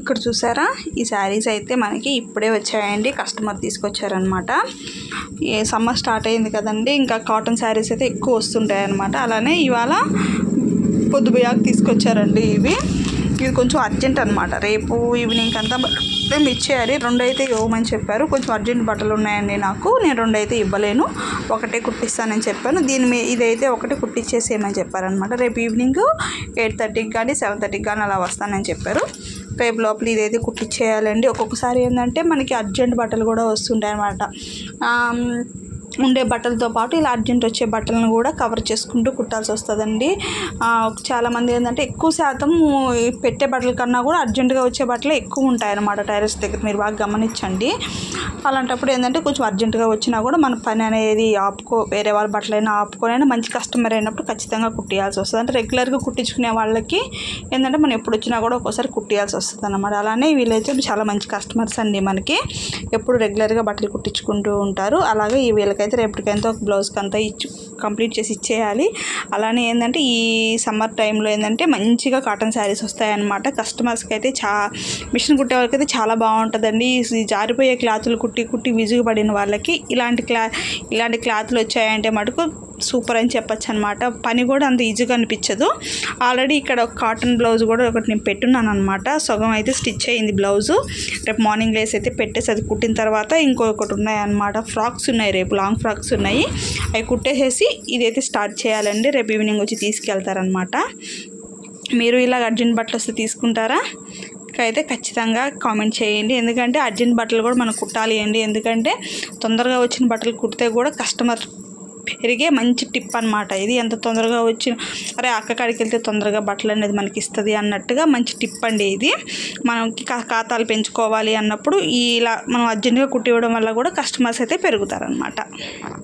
ఇక్కడ చూసారా? ఈ శారీస్ అయితే మనకి ఇప్పుడే వచ్చాయండి. కస్టమర్ తీసుకొచ్చారనమాట ఏ సమ్మర్ స్టార్ట్ అయింది కదండి. ఇంకా కాటన్ శారీస్ అయితే ఎక్కువ వస్తుంటాయి అనమాట అలానే ఇవాళ పొద్దుపోయాక తీసుకొచ్చారండి ఇవి. ఇది కొంచెం అర్జెంట్ అనమాట రేపు ఈవినింగ్ అంతా మేము ఇచ్చేయాలి రెండు అయితే ఇవ్వమని చెప్పారు. కొంచెం అర్జెంట్ బట్టలు ఉన్నాయండి నాకు. నేను రెండు అయితే ఇవ్వలేను. ఒకటే కుట్టిస్తానని చెప్పాను. దీని మీ ఇదైతే ఒకటే కుట్టించేసేయమని చెప్పారనమాట రేపు ఈవినింగ్ ఎయిట్ థర్టీకి కానీ సెవెన్ థర్టీకి కానీ అలా వస్తానని చెప్పారు. రేపు లోపల ఇదైతే కుట్టించేయాలండి ఒక్కొక్కసారి ఏంటంటే మనకి అర్జెంట్ బట్టలు కూడా వస్తుంటాయి అన్నమాట ఉండే బట్టలతో పాటు ఇలా అర్జెంట్ వచ్చే బట్టలను కూడా కవర్ చేసుకుంటూ కుట్టాల్సి వస్తుందండి. చాలామంది ఏంటంటే ఎక్కువ శాతం పెట్టే బట్టల కన్నా కూడా అర్జెంటుగా వచ్చే బట్టలు ఎక్కువ ఉంటాయన్నమాట అన్నమాట దగ్గర. మీరు బాగా గమనించండి. అలాంటప్పుడు ఏంటంటే కొంచెం అర్జెంటుగా వచ్చినా కూడా మన పని అనేది ఆపుకో వేరే వాళ్ళ బట్టలైనా ఆపుకోనైనా మంచి కస్టమర్ అయినప్పుడు ఖచ్చితంగా కుట్టియాల్సి వస్తుంది. అంటే రెగ్యులర్గా కుట్టించుకునే వాళ్ళకి ఏంటంటే మనం ఎప్పుడు వచ్చినా కూడా ఒక్కోసారి కుట్టియాల్సి వస్తుంది అనమాట అలానే వీళ్ళైతే చాలా మంచి కస్టమర్స్ అండి మనకి. ఎప్పుడు రెగ్యులర్గా బట్టలు కుట్టించుకుంటూ ఉంటారు. అలాగే ఈ వీళ్ళకి వీళ్ళకైతే రేపటికైతే ఒక బ్లౌజ్కి అంతా ఇచ్చు. కంప్లీట్ చేసి ఇచ్చేయాలి. అలానే ఏంటంటే ఈ సమ్మర్ టైంలో ఏంటంటే మంచిగా కాటన్ శారీస్ వస్తాయన్నమాట. కస్టమర్స్కి అయితే చా మిషన్ కుట్టే వాళ్ళకి అయితే చాలా బాగుంటుందండి. జారిపోయే క్లాతులు కుట్టి కుట్టి విసుగు పడిన వాళ్ళకి ఇలాంటి క్లా ఇలాంటి క్లాతులు వచ్చాయంటే మటుకు సూపర్ అని చెప్పచ్చు అనమాట పని కూడా అంత ఈజీగా అనిపించదు. ఆల్రెడీ ఇక్కడ ఒక కాటన్ బ్లౌజ్ కూడా ఒకటి నేను పెట్టున్నాను అనమాట సగం అయితే స్టిచ్ అయింది బ్లౌజు. రేపు మార్నింగ్ లేస్ అయితే పెట్టేసి అది కుట్టిన తర్వాత ఇంకొకటి ఉన్నాయన్నమాట. ఫ్రాక్స్ ఉన్నాయి రేపు లాంగ్ ఫ్రాక్స్ ఉన్నాయి. అవి కుట్టేసేసి ఇదైతే స్టార్ట్ చేయాలండి. రేపు ఈవినింగ్ వచ్చి తీసుకెళ్తారనమాట మీరు ఇలా అర్జెంట్ బట్టలు వస్తే తీసుకుంటారా? అయితే ఖచ్చితంగా కామెంట్ చేయండి. ఎందుకంటే అర్జెంట్ బట్టలు కూడా మనం కుట్టాలి అండి. ఎందుకంటే తొందరగా వచ్చిన బట్టలు కుడితే కూడా కస్టమర్ పెరిగే మంచి టిప్ అనమాట ఇది ఎంత తొందరగా వచ్చిన అరే అక్క కాడికి వెళ్తే తొందరగా బట్టలు అనేది మనకి ఇస్తుంది అన్నట్టుగా మంచి టిప్ అండి ఇది. మనకి ఖాతాలు పెంచుకోవాలి అన్నప్పుడు ఇలా మనం అర్జెంటుగా కుట్టివ్వడం వల్ల కూడా కస్టమర్స్ అయితే పెరుగుతారనమాట